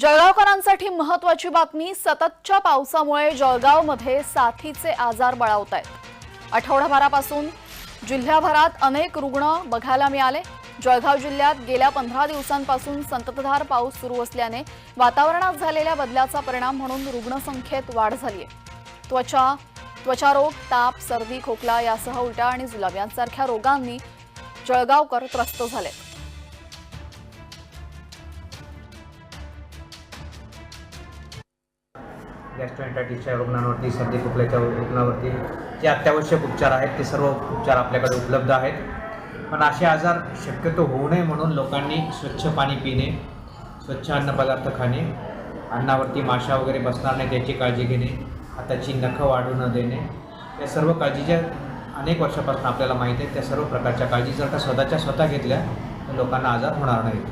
जळगावकरांसाठी महत्वाची बातमी सततच्या पावसामुळे जळगावमध्ये साथीचे आजार बळावत आहेत. आठवडाभरापासून जिल्ह्याभरात अनेक रुग्ण बघायला मिळाले. जळगाव जिल्ह्यात गेल्या पंधरा दिवसांपासून संततधार पाऊस सुरू असल्याने वातावरणात झालेल्या बदलाचा परिणाम म्हणून रुग्णसंख्येत वाढ झाली आहे त्वचा त्वचारोग ताप सर्दी खोकला यासह उलट्या आणि जुलाब यांसारख्या रोगांनी जळगावकर त्रस्त झालेत. गॅस्ट्रोएन्टायटिसच्या रुग्णांवरती सर्दी खोकल्याच्या रुग्णावरती जे अत्यावश्यक उपचार आहेत ते सर्व उपचार आपल्याकडे उपलब्ध आहेत. पण असे आजार शक्यतो होऊ नये म्हणून लोकांनी स्वच्छ पाणी पिणे स्वच्छ अन्नपदार्थ खाणे अन्नावरती माशा वगैरे बसणार नाही त्याची काळजी घेणे हाताची नखं वाढू न देणे या सर्व काळजीच्या अनेक वर्षापासून आपल्याला माहीत आहे त्या सर्व प्रकारच्या काळजी जर का स्वतःच्या स्वतः घेतल्या तर लोकांना आजार होणार नाहीत.